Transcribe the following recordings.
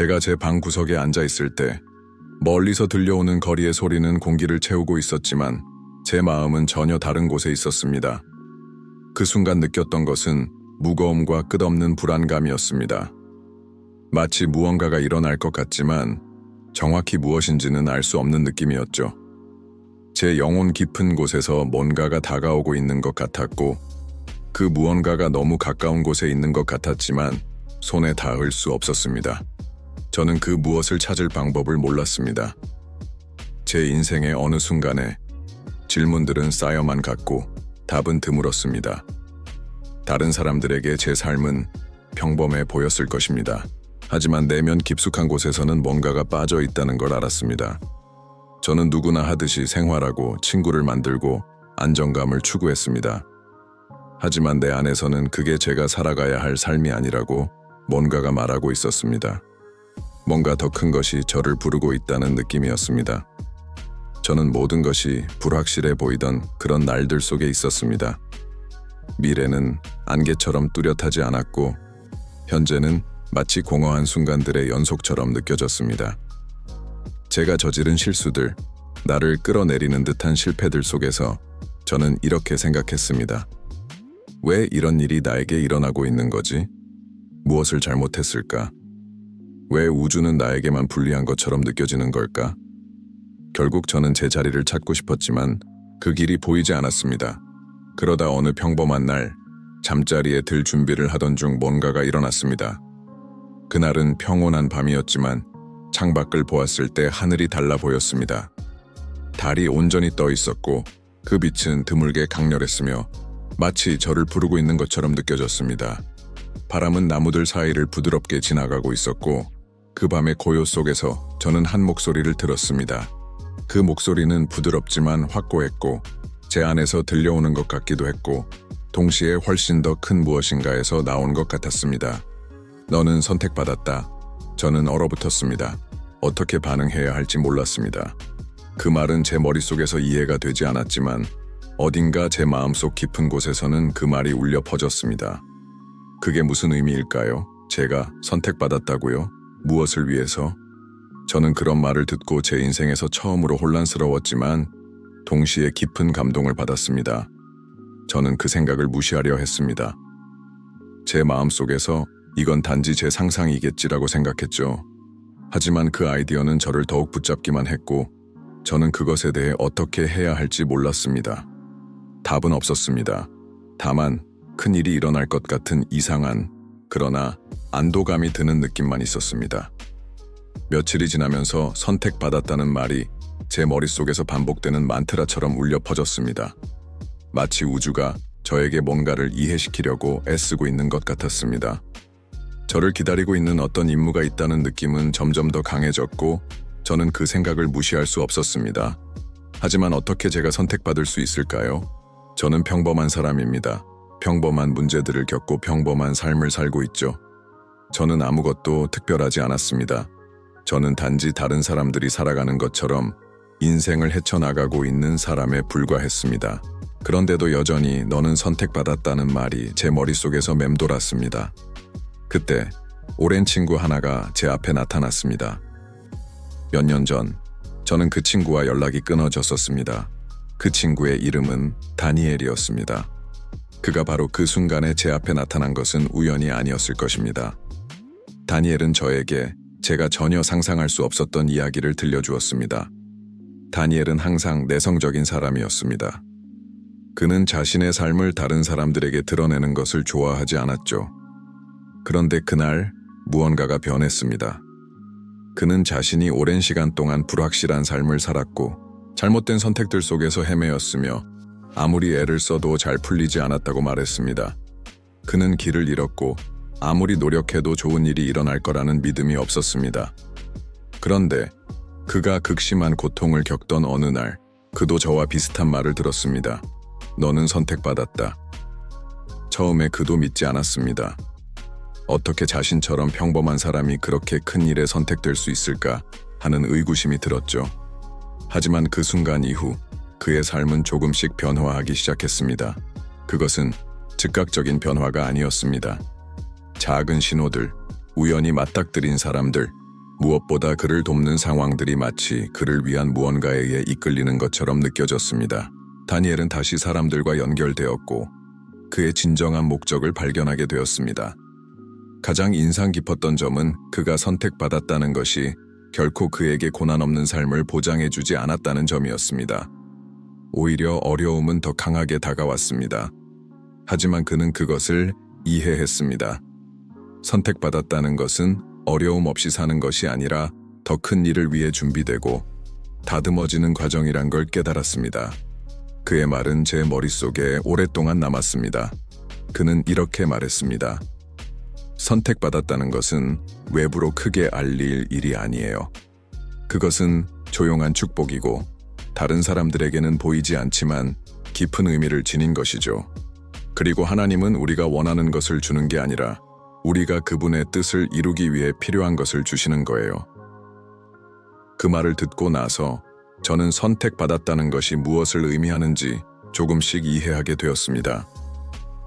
제가 제 방 구석에 앉아 있을 때 멀리서 들려오는 거리의 소리는 공기를 채우고 있었지만 제 마음은 전혀 다른 곳에 있었습니다. 그 순간 느꼈던 것은 무거움과 끝없는 불안감이었습니다. 마치 무언가가 일어날 것 같지만 정확히 무엇인지는 알 수 없는 느낌이었죠. 제 영혼 깊은 곳에서 뭔가가 다가오고 있는 것 같았고 그 무언가가 너무 가까운 곳에 있는 것 같았지만 손에 닿을 수 없었습니다. 저는 그 무엇을 찾을 방법을 몰랐습니다. 제 인생의 어느 순간에 질문들은 쌓여만 갔고 답은 드물었습니다. 다른 사람들에게 제 삶은 평범해 보였을 것입니다. 하지만 내면 깊숙한 곳에서는 뭔가가 빠져 있다는 걸 알았습니다. 저는 누구나 하듯이 생활하고 친구를 만들고 안정감을 추구했습니다. 하지만 내 안에서는 그게 제가 살아가야 할 삶이 아니라고 뭔가가 말하고 있었습니다. 뭔가 더 큰 것이 저를 부르고 있다는 느낌이었습니다. 저는 모든 것이 불확실해 보이던 그런 날들 속에 있었습니다. 미래는 안개처럼 뚜렷하지 않았고 현재는 마치 공허한 순간들의 연속처럼 느껴졌습니다. 제가 저지른 실수들, 나를 끌어내리는 듯한 실패들 속에서 저는 이렇게 생각했습니다. 왜 이런 일이 나에게 일어나고 있는 거지? 무엇을 잘못했을까? 왜 우주는 나에게만 불리한 것처럼 느껴지는 걸까? 결국 저는 제 자리를 찾고 싶었지만 그 길이 보이지 않았습니다. 그러다 어느 평범한 날, 잠자리에 들 준비를 하던 중 뭔가가 일어났습니다. 그날은 평온한 밤이었지만 창밖을 보았을 때 하늘이 달라 보였습니다. 달이 온전히 떠 있었고 그 빛은 드물게 강렬했으며 마치 저를 부르고 있는 것처럼 느껴졌습니다. 바람은 나무들 사이를 부드럽게 지나가고 있었고 그 밤의 고요 속에서 저는 한 목소리를 들었습니다. 그 목소리는 부드럽지만 확고했고 제 안에서 들려오는 것 같기도 했고 동시에 훨씬 더 큰 무엇인가에서 나온 것 같았습니다. 너는 선택받았다. 저는 얼어붙었습니다. 어떻게 반응해야 할지 몰랐습니다. 그 말은 제 머릿속에서 이해가 되지 않았지만 어딘가 제 마음속 깊은 곳에서는 그 말이 울려 퍼졌습니다. 그게 무슨 의미일까요? 제가 선택받았다고요? 무엇을 위해서? 저는 그런 말을 듣고 제 인생에서 처음으로 혼란스러웠지만 동시에 깊은 감동을 받았습니다. 저는 그 생각을 무시하려 했습니다. 제 마음속에서 이건 단지 제 상상이겠지라고 생각했죠. 하지만 그 아이디어는 저를 더욱 붙잡기만 했고 저는 그것에 대해 어떻게 해야 할지 몰랐습니다. 답은 없었습니다. 다만 큰 일이 일어날 것 같은 이상한 그러나 안도감이 드는 느낌만 있었습니다. 며칠이 지나면서 선택받았다는 말이 제 머릿속에서 반복되는 만트라처럼 울려 퍼졌습니다. 마치 우주가 저에게 뭔가를 이해시키려고 애쓰고 있는 것 같았습니다. 저를 기다리고 있는 어떤 임무가 있다는 느낌은 점점 더 강해졌고 저는 그 생각을 무시할 수 없었습니다. 하지만 어떻게 제가 선택받을 수 있을까요? 저는 평범한 사람입니다. 평범한 문제들을 겪고 평범한 삶을 살고 있죠. 저는 아무것도 특별하지 않았습니다. 저는 단지 다른 사람들이 살아가는 것처럼 인생을 헤쳐나가고 있는 사람에 불과했습니다. 그런데도 여전히 너는 선택받았다는 말이 제 머릿속에서 맴돌았습니다. 그때 오랜 친구 하나가 제 앞에 나타났습니다. 몇 년 전, 저는 그 친구와 연락이 끊어졌었습니다. 그 친구의 이름은 다니엘이었습니다. 그가 바로 그 순간에 제 앞에 나타난 것은 우연이 아니었을 것입니다. 다니엘은 저에게 제가 전혀 상상할 수 없었던 이야기를 들려주었습니다. 다니엘은 항상 내성적인 사람이었습니다. 그는 자신의 삶을 다른 사람들에게 드러내는 것을 좋아하지 않았죠. 그런데 그날 무언가가 변했습니다. 그는 자신이 오랜 시간 동안 불확실한 삶을 살았고 잘못된 선택들 속에서 헤매었으며 아무리 애를 써도 잘 풀리지 않았다고 말했습니다. 그는 길을 잃었고 아무리 노력해도 좋은 일이 일어날 거라는 믿음이 없었습니다. 그런데 그가 극심한 고통을 겪던 어느 날 그도 저와 비슷한 말을 들었습니다. 너는 선택받았다. 처음에 그도 믿지 않았습니다. 어떻게 자신처럼 평범한 사람이 그렇게 큰 일에 선택될 수 있을까 하는 의구심이 들었죠. 하지만 그 순간 이후 그의 삶은 조금씩 변화하기 시작했습니다. 그것은 즉각적인 변화가 아니었습니다. 작은 신호들, 우연히 맞닥뜨린 사람들, 무엇보다 그를 돕는 상황들이 마치 그를 위한 무언가에 의해 이끌리는 것처럼 느껴졌습니다. 다니엘은 다시 사람들과 연결되었고 그의 진정한 목적을 발견하게 되었습니다. 가장 인상 깊었던 점은 그가 선택받았다는 것이 결코 그에게 고난 없는 삶을 보장해주지 않았다는 점이었습니다. 오히려 어려움은 더 강하게 다가왔습니다. 하지만 그는 그것을 이해했습니다. 선택받았다는 것은 어려움 없이 사는 것이 아니라 더 큰 일을 위해 준비되고 다듬어지는 과정이란 걸 깨달았습니다. 그의 말은 제 머릿속에 오랫동안 남았습니다. 그는 이렇게 말했습니다. 선택받았다는 것은 외부로 크게 알릴 일이 아니에요. 그것은 조용한 축복이고 다른 사람들에게는 보이지 않지만 깊은 의미를 지닌 것이죠. 그리고 하나님은 우리가 원하는 것을 주는 게 아니라 우리가 그분의 뜻을 이루기 위해 필요한 것을 주시는 거예요. 그 말을 듣고 나서 저는 선택받았다는 것이 무엇을 의미하는지 조금씩 이해하게 되었습니다.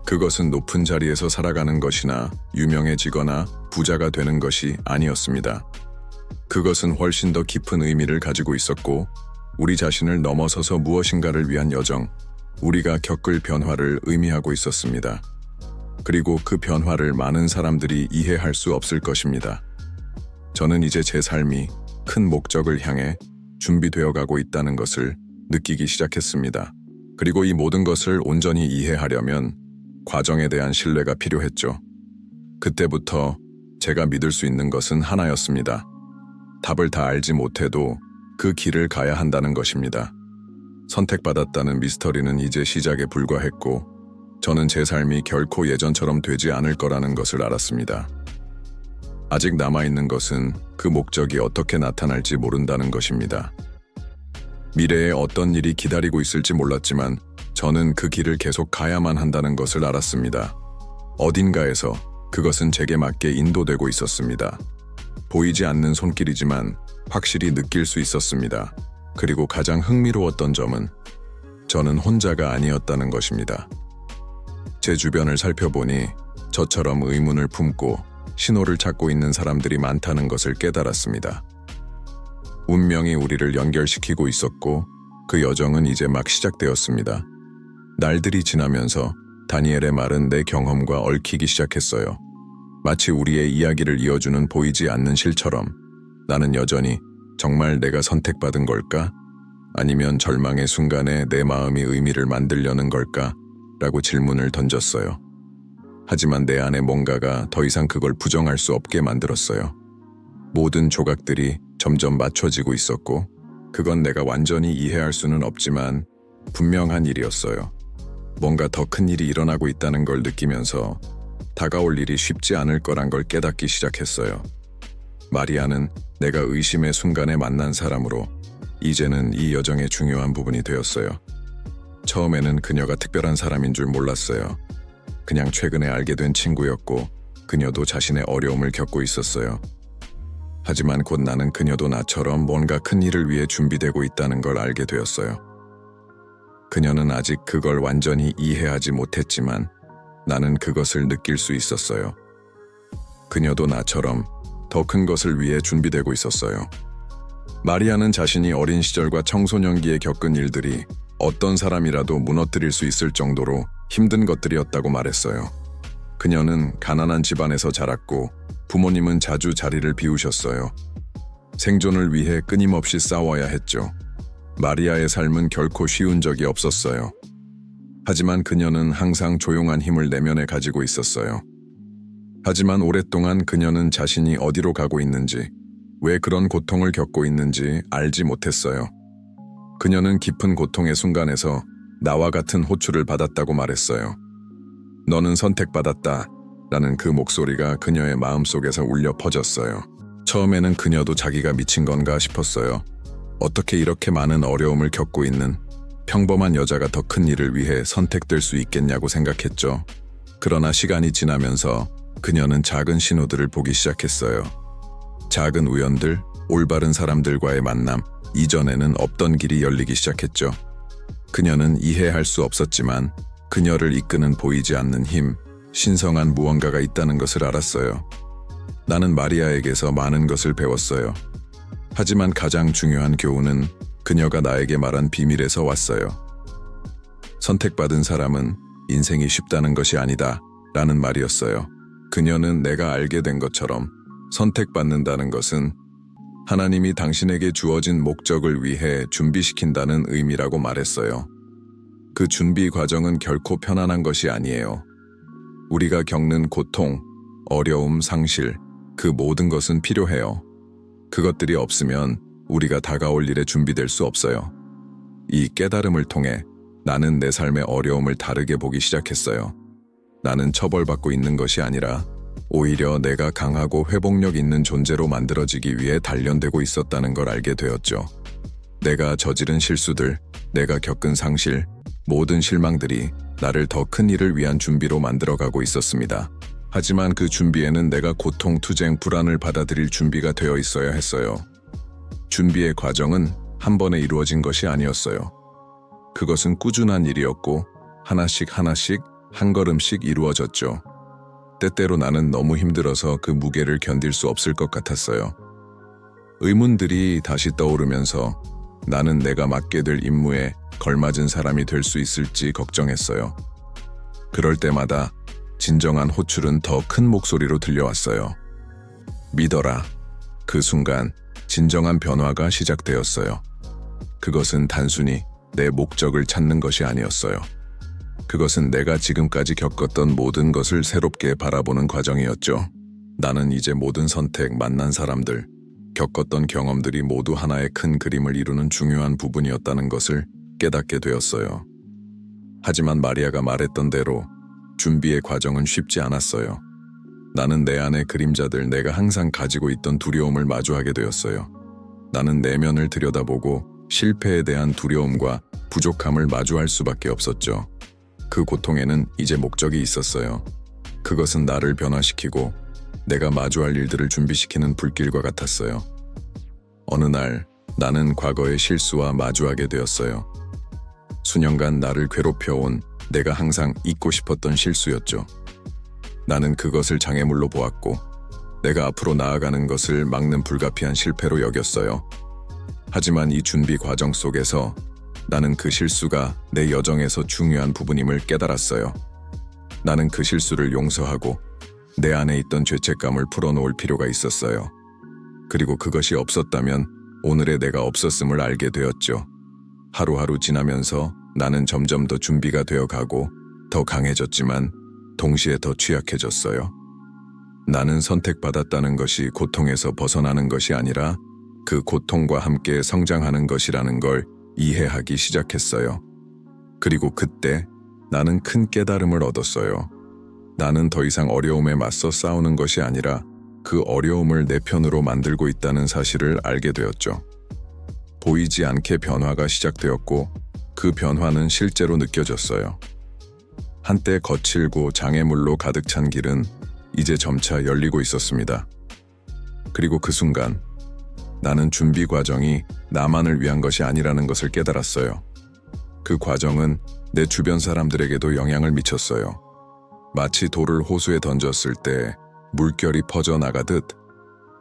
그것은 높은 자리에서 살아가는 것이나 유명해지거나 부자가 되는 것이 아니었습니다. 그것은 훨씬 더 깊은 의미를 가지고 있었고, 우리 자신을 넘어서서 무엇인가를 위한 여정, 우리가 겪을 변화를 의미하고 있었습니다. 그리고 그 변화를 많은 사람들이 이해할 수 없을 것입니다. 저는 이제 제 삶이 큰 목적을 향해 준비되어 가고 있다는 것을 느끼기 시작했습니다. 그리고 이 모든 것을 온전히 이해하려면 과정에 대한 신뢰가 필요했죠. 그때부터 제가 믿을 수 있는 것은 하나였습니다. 답을 다 알지 못해도 그 길을 가야 한다는 것입니다. 선택받았다는 미스터리는 이제 시작에 불과했고, 저는 제 삶이 결코 예전처럼 되지 않을 거라는 것을 알았습니다. 아직 남아있는 것은 그 목적이 어떻게 나타날지 모른다는 것입니다. 미래에 어떤 일이 기다리고 있을지 몰랐지만 저는 그 길을 계속 가야만 한다는 것을 알았습니다. 어딘가에서 그것은 제게 맞게 인도되고 있었습니다. 보이지 않는 손길이지만 확실히 느낄 수 있었습니다. 그리고 가장 흥미로웠던 점은 저는 혼자가 아니었다는 것입니다. 제 주변을 살펴보니 저처럼 의문을 품고 신호를 찾고 있는 사람들이 많다는 것을 깨달았습니다. 운명이 우리를 연결시키고 있었고 그 여정은 이제 막 시작되었습니다. 날들이 지나면서 다니엘의 말은 내 경험과 얽히기 시작했어요. 마치 우리의 이야기를 이어주는 보이지 않는 실처럼 나는 여전히 정말 내가 선택받은 걸까? 아니면 절망의 순간에 내 마음이 의미를 만들려는 걸까? 라고 질문을 던졌어요. 하지만 내 안에 뭔가가 더 이상 그걸 부정할 수 없게 만들었어요. 모든 조각들이 점점 맞춰지고 있었고, 그건 내가 완전히 이해할 수는 없지만 분명한 일이었어요. 뭔가 더 큰 일이 일어나고 있다는 걸 느끼면서 다가올 일이 쉽지 않을 거란 걸 깨닫기 시작했어요. 마리아는 내가 의심의 순간에 만난 사람으로 이제는 이 여정의 중요한 부분이 되었어요. 처음에는 그녀가 특별한 사람인 줄 몰랐어요. 그냥 최근에 알게 된 친구였고 그녀도 자신의 어려움을 겪고 있었어요. 하지만 곧 나는 그녀도 나처럼 뭔가 큰 일을 위해 준비되고 있다는 걸 알게 되었어요. 그녀는 아직 그걸 완전히 이해하지 못했지만 나는 그것을 느낄 수 있었어요. 그녀도 나처럼 더 큰 것을 위해 준비되고 있었어요. 마리아는 자신이 어린 시절과 청소년기에 겪은 일들이 어떤 사람이라도 무너뜨릴 수 있을 정도로 힘든 것들이었다고 말했어요. 그녀는 가난한 집안에서 자랐고 부모님은 자주 자리를 비우셨어요. 생존을 위해 끊임없이 싸워야 했죠. 마리아의 삶은 결코 쉬운 적이 없었어요. 하지만 그녀는 항상 조용한 힘을 내면에 가지고 있었어요. 하지만 오랫동안 그녀는 자신이 어디로 가고 있는지, 왜 그런 고통을 겪고 있는지 알지 못했어요. 그녀는 깊은 고통의 순간에서 나와 같은 호출을 받았다고 말했어요. 너는 선택받았다. 라는 그 목소리가 그녀의 마음속에서 울려 퍼졌어요. 처음에는 그녀도 자기가 미친 건가 싶었어요. 어떻게 이렇게 많은 어려움을 겪고 있는 평범한 여자가 더 큰 일을 위해 선택될 수 있겠냐고 생각했죠. 그러나 시간이 지나면서 그녀는 작은 신호들을 보기 시작했어요. 작은 우연들, 올바른 사람들과의 만남, 이전에는 없던 길이 열리기 시작했죠. 그녀는 이해할 수 없었지만 그녀를 이끄는 보이지 않는 힘, 신성한 무언가가 있다는 것을 알았어요. 나는 마리아에게서 많은 것을 배웠어요. 하지만 가장 중요한 교훈은 그녀가 나에게 말한 비밀에서 왔어요. 선택받은 사람은 인생이 쉽다는 것이 아니다. 라는 말이었어요. 그녀는 내가 알게 된 것처럼 선택받는다는 것은 하나님이 당신에게 주어진 목적을 위해 준비시킨다는 의미라고 말했어요. 그 준비 과정은 결코 편안한 것이 아니에요. 우리가 겪는 고통, 어려움, 상실, 그 모든 것은 필요해요. 그것들이 없으면 우리가 다가올 일에 준비될 수 없어요. 이 깨달음을 통해 나는 내 삶의 어려움을 다르게 보기 시작했어요. 나는 처벌받고 있는 것이 아니라 오히려 내가 강하고 회복력 있는 존재로 만들어지기 위해 단련되고 있었다는 걸 알게 되었죠. 내가 저지른 실수들, 내가 겪은 상실, 모든 실망들이 나를 더 큰 일을 위한 준비로 만들어가고 있었습니다. 하지만 그 준비에는 내가 고통, 투쟁, 불안을 받아들일 준비가 되어 있어야 했어요. 준비의 과정은 한 번에 이루어진 것이 아니었어요. 그것은 꾸준한 일이었고 하나씩 하나씩 한 걸음씩 이루어졌죠. 때때로 나는 너무 힘들어서 그 무게를 견딜 수 없을 것 같았어요. 의문들이 다시 떠오르면서 나는 내가 맡게 될 임무에 걸맞은 사람이 될 수 있을지 걱정했어요. 그럴 때마다 진정한 호출은 더 큰 목소리로 들려왔어요. 믿어라. 그 순간 진정한 변화가 시작되었어요. 그것은 단순히 내 목적을 찾는 것이 아니었어요. 그것은 내가 지금까지 겪었던 모든 것을 새롭게 바라보는 과정이었죠. 나는 이제 모든 선택, 만난 사람들, 겪었던 경험들이 모두 하나의 큰 그림을 이루는 중요한 부분이었다는 것을 깨닫게 되었어요. 하지만 마리아가 말했던 대로 준비의 과정은 쉽지 않았어요. 나는 내 안의 그림자들, 내가 항상 가지고 있던 두려움을 마주하게 되었어요. 나는 내면을 들여다보고 실패에 대한 두려움과 부족함을 마주할 수밖에 없었죠. 그 고통에는 이제 목적이 있었어요. 그것은 나를 변화시키고 내가 마주할 일들을 준비시키는 불길과 같았어요. 어느 날 나는 과거의 실수와 마주하게 되었어요. 수년간 나를 괴롭혀온 내가 항상 잊고 싶었던 실수였죠. 나는 그것을 장애물로 보았고 내가 앞으로 나아가는 것을 막는 불가피한 실패로 여겼어요. 하지만 이 준비 과정 속에서 나는 그 실수가 내 여정에서 중요한 부분임을 깨달았어요. 나는 그 실수를 용서하고 내 안에 있던 죄책감을 풀어놓을 필요가 있었어요. 그리고 그것이 없었다면 오늘의 내가 없었음을 알게 되었죠. 하루하루 지나면서 나는 점점 더 준비가 되어 가고 더 강해졌지만 동시에 더 취약해졌어요. 나는 선택받았다는 것이 고통에서 벗어나는 것이 아니라 그 고통과 함께 성장하는 것이라는 걸 이해하기 시작했어요. 그리고 그때 나는 큰 깨달음을 얻었어요. 나는 더 이상 어려움에 맞서 싸우는 것이 아니라 그 어려움을 내 편으로 만들고 있다는 사실을 알게 되었죠. 보이지 않게 변화가 시작되었고 그 변화는 실제로 느껴졌어요. 한때 거칠고 장애물로 가득 찬 길은 이제 점차 열리고 있었습니다. 그리고 그 순간 나는 준비 과정이 나만을 위한 것이 아니라는 것을 깨달았어요. 그 과정은 내 주변 사람들에게도 영향을 미쳤어요. 마치 돌을 호수에 던졌을 때 물결이 퍼져나가듯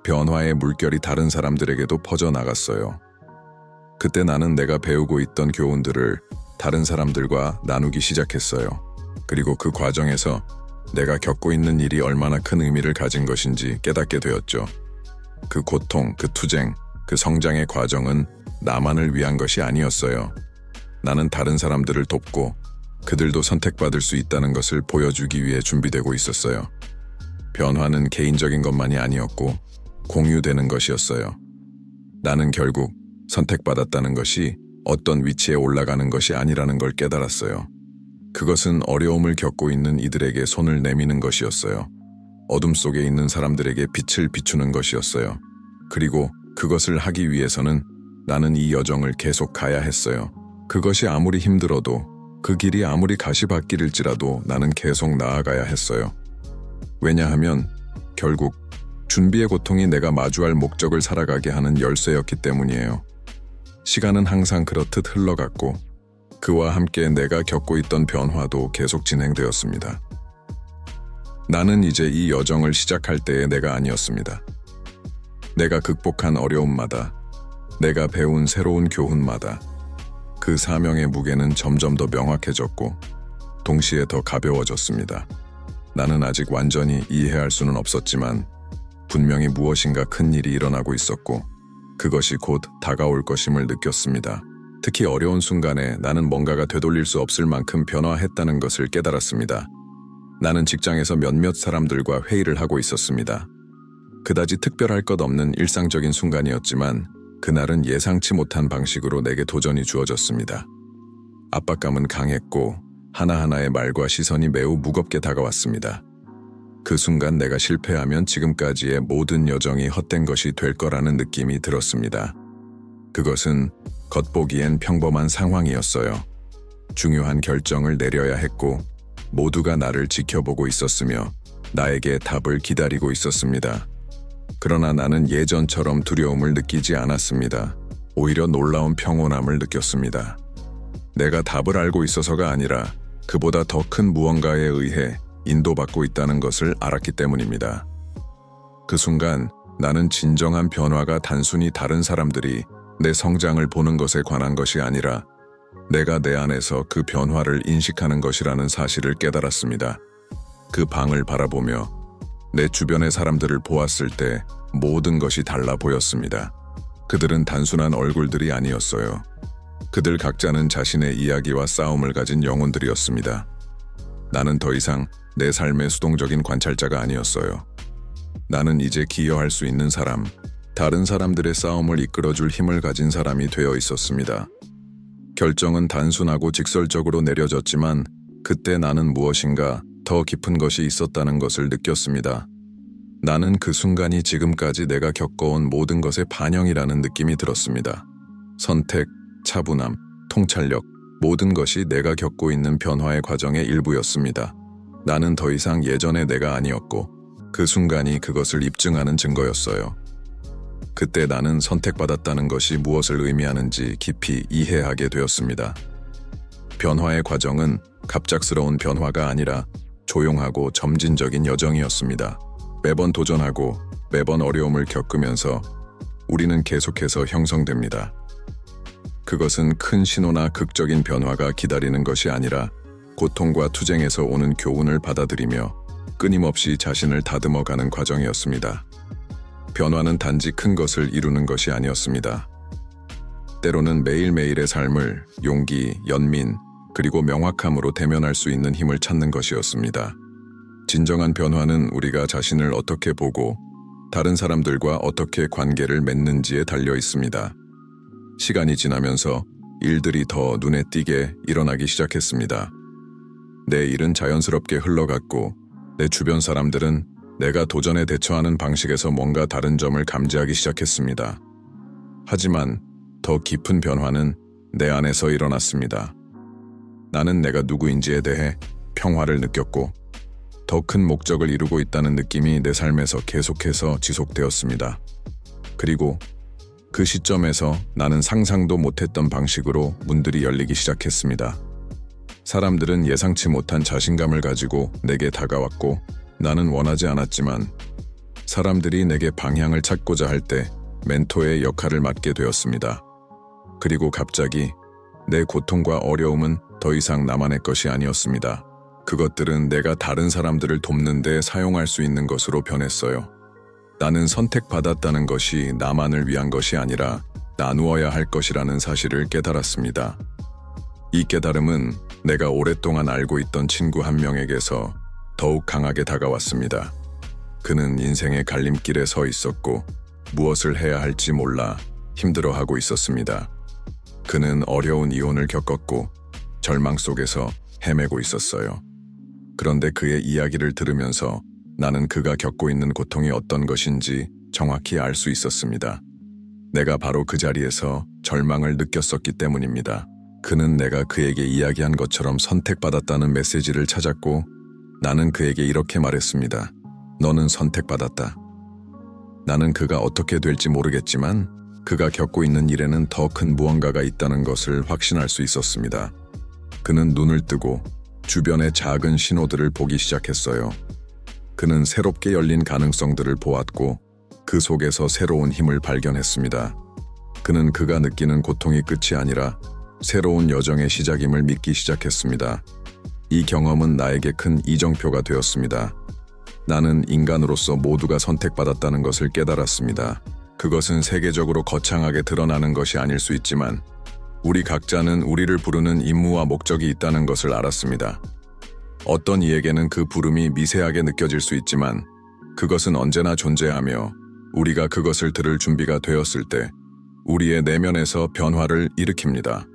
변화의 물결이 다른 사람들에게도 퍼져나갔어요. 그때 나는 내가 배우고 있던 교훈들을 다른 사람들과 나누기 시작했어요. 그리고 그 과정에서 내가 겪고 있는 일이 얼마나 큰 의미를 가진 것인지 깨닫게 되었죠. 그 고통, 그 투쟁, 그 성장의 과정은 나만을 위한 것이 아니었어요. 나는 다른 사람들을 돕고 그들도 선택받을 수 있다는 것을 보여주기 위해 준비되고 있었어요. 변화는 개인적인 것만이 아니었고 공유되는 것이었어요. 나는 결국 선택받았다는 것이 어떤 위치에 올라가는 것이 아니라는 걸 깨달았어요. 그것은 어려움을 겪고 있는 이들에게 손을 내미는 것이었어요. 어둠 속에 있는 사람들에게 빛을 비추는 것이었어요. 그리고 그것을 하기 위해서는 나는 이 여정을 계속 가야 했어요. 그것이 아무리 힘들어도 그 길이 아무리 가시밭길일지라도 나는 계속 나아가야 했어요. 왜냐하면 결국 준비의 고통이 내가 마주할 목적을 살아가게 하는 열쇠였기 때문이에요. 시간은 항상 그렇듯 흘러갔고 그와 함께 내가 겪고 있던 변화도 계속 진행되었습니다. 나는 이제 이 여정을 시작할 때의 내가 아니었습니다. 내가 극복한 어려움마다, 내가 배운 새로운 교훈마다 그 사명의 무게는 점점 더 명확해졌고 동시에 더 가벼워졌습니다. 나는 아직 완전히 이해할 수는 없었지만 분명히 무엇인가 큰 일이 일어나고 있었고 그것이 곧 다가올 것임을 느꼈습니다. 특히 어려운 순간에 나는 뭔가가 되돌릴 수 없을 만큼 변화했다는 것을 깨달았습니다. 나는 직장에서 몇몇 사람들과 회의를 하고 있었습니다. 그다지 특별할 것 없는 일상적인 순간이었지만 그날은 예상치 못한 방식으로 내게 도전이 주어졌습니다. 압박감은 강했고 하나하나의 말과 시선이 매우 무겁게 다가왔습니다. 그 순간 내가 실패하면 지금까지의 모든 여정이 헛된 것이 될 거라는 느낌이 들었습니다. 그것은 겉보기엔 평범한 상황이었어요. 중요한 결정을 내려야 했고 모두가 나를 지켜보고 있었으며 나에게 답을 기다리고 있었습니다. 그러나 나는 예전처럼 두려움을 느끼지 않았습니다. 오히려 놀라운 평온함을 느꼈습니다. 내가 답을 알고 있어서가 아니라 그보다 더 큰 무언가에 의해 인도받고 있다는 것을 알았기 때문입니다. 그 순간 나는 진정한 변화가 단순히 다른 사람들이 내 성장을 보는 것에 관한 것이 아니라 내가 내 안에서 그 변화를 인식하는 것이라는 사실을 깨달았습니다. 그 방을 바라보며 내 주변의 사람들을 보았을 때 모든 것이 달라 보였습니다. 그들은 단순한 얼굴들이 아니었어요. 그들 각자는 자신의 이야기와 싸움을 가진 영혼들이었습니다. 나는 더 이상 내 삶의 수동적인 관찰자가 아니었어요. 나는 이제 기여할 수 있는 사람, 다른 사람들의 싸움을 이끌어줄 힘을 가진 사람이 되어 있었습니다. 결정은 단순하고 직설적으로 내려졌지만 그때 나는 무엇인가 더 깊은 것이 있었다는 것을 느꼈습니다. 나는 그 순간이 지금까지 내가 겪어온 모든 것의 반영이라는 느낌이 들었습니다. 선택, 차분함, 통찰력, 모든 것이 내가 겪고 있는 변화의 과정의 일부였습니다. 나는 더 이상 예전의 내가 아니었고 그 순간이 그것을 입증하는 증거였어요. 그때 나는 선택받았다는 것이 무엇을 의미하는지 깊이 이해하게 되었습니다. 변화의 과정은 갑작스러운 변화가 아니라 조용하고 점진적인 여정이었습니다. 매번 도전하고 매번 어려움을 겪으면서 우리는 계속해서 형성됩니다. 그것은 큰 신호나 극적인 변화가 기다리는 것이 아니라 고통과 투쟁에서 오는 교훈을 받아들이며 끊임없이 자신을 다듬어가는 과정이었습니다. 변화는 단지 큰 것을 이루는 것이 아니었습니다. 때로는 매일매일의 삶을 용기, 연민, 그리고 명확함으로 대면할 수 있는 힘을 찾는 것이었습니다. 진정한 변화는 우리가 자신을 어떻게 보고 다른 사람들과 어떻게 관계를 맺는지에 달려 있습니다. 시간이 지나면서 일들이 더 눈에 띄게 일어나기 시작했습니다. 내 일은 자연스럽게 흘러갔고 내 주변 사람들은 내가 도전에 대처하는 방식에서 뭔가 다른 점을 감지하기 시작했습니다. 하지만 더 깊은 변화는 내 안에서 일어났습니다. 나는 내가 누구인지에 대해 평화를 느꼈고 더 큰 목적을 이루고 있다는 느낌이 내 삶에서 계속해서 지속되었습니다. 그리고 그 시점에서 나는 상상도 못했던 방식으로 문들이 열리기 시작했습니다. 사람들은 예상치 못한 자신감을 가지고 내게 다가왔고 나는 원하지 않았지만 사람들이 내게 방향을 찾고자 할 때 멘토의 역할을 맡게 되었습니다. 그리고 갑자기 내 고통과 어려움은 더 이상 나만의 것이 아니었습니다. 그것들은 내가 다른 사람들을 돕는 데 사용할 수 있는 것으로 변했어요. 나는 선택받았다는 것이 나만을 위한 것이 아니라 나누어야 할 것이라는 사실을 깨달았습니다. 이 깨달음은 내가 오랫동안 알고 있던 친구 한 명에게서 더욱 강하게 다가왔습니다. 그는 인생의 갈림길에 서 있었고 무엇을 해야 할지 몰라 힘들어하고 있었습니다. 그는 어려운 이혼을 겪었고 절망 속에서 헤매고 있었어요. 그런데 그의 이야기를 들으면서 나는 그가 겪고 있는 고통이 어떤 것인지 정확히 알 수 있었습니다. 내가 바로 그 자리에서 절망을 느꼈었기 때문입니다. 그는 내가 그에게 이야기한 것처럼 선택받았다는 메시지를 찾았고 나는 그에게 이렇게 말했습니다. 너는 선택받았다. 나는 그가 어떻게 될지 모르겠지만 그가 겪고 있는 일에는 더 큰 무언가가 있다는 것을 확신할 수 있었습니다. 그는 눈을 뜨고 주변의 작은 신호들을 보기 시작했어요. 그는 새롭게 열린 가능성들을 보았고 그 속에서 새로운 힘을 발견했습니다. 그는 그가 느끼는 고통이 끝이 아니라 새로운 여정의 시작임을 믿기 시작했습니다. 이 경험은 나에게 큰 이정표가 되었습니다. 나는 인간으로서 모두가 선택받았다는 것을 깨달았습니다. 그것은 세계적으로 거창하게 드러나는 것이 아닐 수 있지만 우리 각자는 우리를 부르는 임무와 목적이 있다는 것을 알았습니다. 어떤 이에게는 그 부름이 미세하게 느껴질 수 있지만 그것은 언제나 존재하며 우리가 그것을 들을 준비가 되었을 때 우리의 내면에서 변화를 일으킵니다.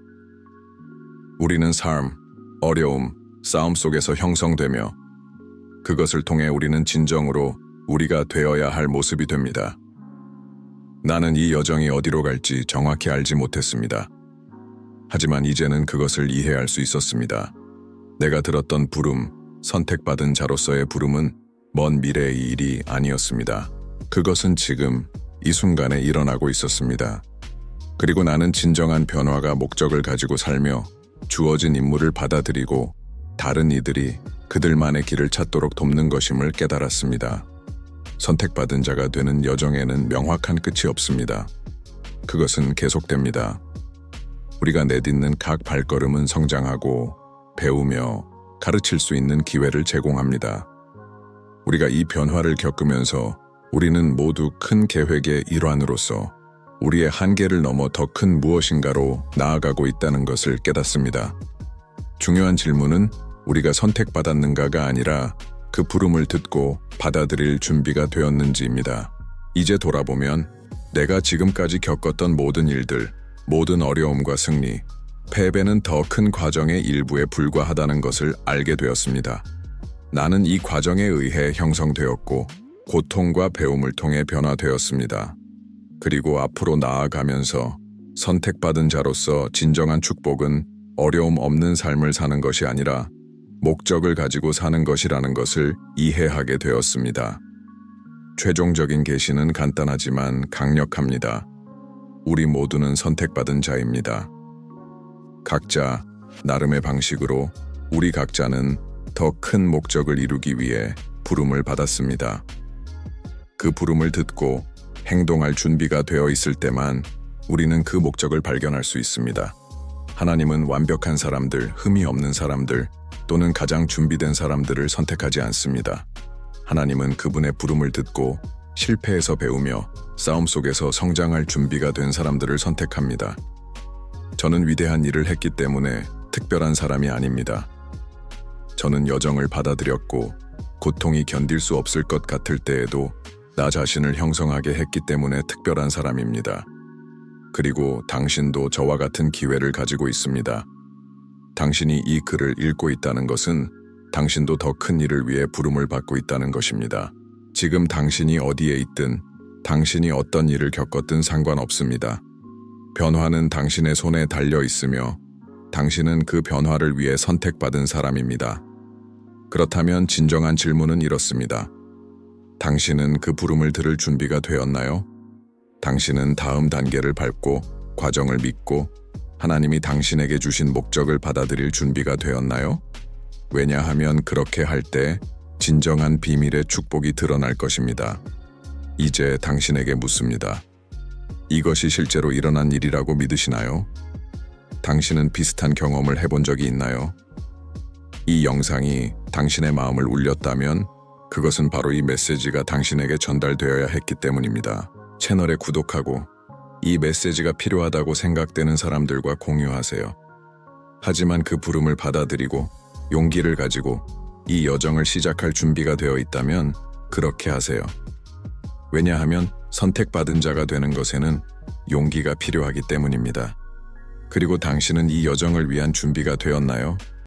우리는 삶, 어려움, 싸움 속에서 형성되며 그것을 통해 우리는 진정으로 우리가 되어야 할 모습이 됩니다. 나는 이 여정이 어디로 갈지 정확히 알지 못했습니다. 하지만 이제는 그것을 이해할 수 있었습니다. 내가 들었던 부름, 선택받은 자로서의 부름은 먼 미래의 일이 아니었습니다. 그것은 지금 이 순간에 일어나고 있었습니다. 그리고 나는 진정한 변화가 목적을 가지고 살며 주어진 임무를 받아들이고 다른 이들이 그들만의 길을 찾도록 돕는 것임을 깨달았습니다. 선택받은 자가 되는 여정에는 명확한 끝이 없습니다. 그것은 계속됩니다. 우리가 내딛는 각 발걸음은 성장하고 배우며 가르칠 수 있는 기회를 제공합니다. 우리가 이 변화를 겪으면서 우리는 모두 큰 계획의 일환으로서 우리의 한계를 넘어 더 큰 무엇인가로 나아가고 있다는 것을 깨닫습니다. 중요한 질문은 우리가 선택받았는가가 아니라 그 부름을 듣고 받아들일 준비가 되었는지입니다. 이제 돌아보면 내가 지금까지 겪었던 모든 일들, 모든 어려움과 승리, 패배는 더 큰 과정의 일부에 불과하다는 것을 알게 되었습니다. 나는 이 과정에 의해 형성되었고 고통과 배움을 통해 변화되었습니다. 그리고 앞으로 나아가면서 선택받은 자로서 진정한 축복은 어려움 없는 삶을 사는 것이 아니라 목적을 가지고 사는 것이라는 것을 이해하게 되었습니다. 최종적인 계시는 간단하지만 강력합니다. 우리 모두는 선택받은 자입니다. 각자 나름의 방식으로 우리 각자는 더 큰 목적을 이루기 위해 부름을 받았습니다. 그 부름을 듣고 행동할 준비가 되어 있을 때만 우리는 그 목적을 발견할 수 있습니다. 하나님은 완벽한 사람들, 흠이 없는 사람들, 또는 가장 준비된 사람들을 선택하지 않습니다. 하나님은 그분의 부름을 듣고 실패에서 배우며 싸움 속에서 성장할 준비가 된 사람들을 선택합니다. 저는 위대한 일을 했기 때문에 특별한 사람이 아닙니다. 저는 여정을 받아들였고 고통이 견딜 수 없을 것 같을 때에도 나 자신을 형성하게 했기 때문에 특별한 사람입니다. 그리고 당신도 저와 같은 기회를 가지고 있습니다. 당신이 이 글을 읽고 있다는 것은 당신도 더 큰 일을 위해 부름을 받고 있다는 것입니다. 지금 당신이 어디에 있든 당신이 어떤 일을 겪었든 상관없습니다. 변화는 당신의 손에 달려 있으며 당신은 그 변화를 위해 선택받은 사람입니다. 그렇다면 진정한 질문은 이렇습니다. 당신은 그 부름을 들을 준비가 되었나요? 당신은 다음 단계를 밟고 과정을 믿고 하나님이 당신에게 주신 목적을 받아들일 준비가 되었나요? 왜냐하면 그렇게 할 때 진정한 비밀의 축복이 드러날 것입니다. 이제 당신에게 묻습니다. 이것이 실제로 일어난 일이라고 믿으시나요? 당신은 비슷한 경험을 해본 적이 있나요? 이 영상이 당신의 마음을 울렸다면 그것은 바로 이 메시지가 당신에게 전달되어야 했기 때문입니다. 채널에 구독하고 이 메시지가 필요하다고 생각되는 사람들과 공유하세요. 하지만 그 부름을 받아들이고 용기를 가지고 이 여정을 시작할 준비가 되어 있다면 그렇게 하세요. 왜냐하면 선택받은 자가 되는 것에는 용기가 필요하기 때문입니다. 그리고 당신은 이 여정을 위한 준비가 되었나요?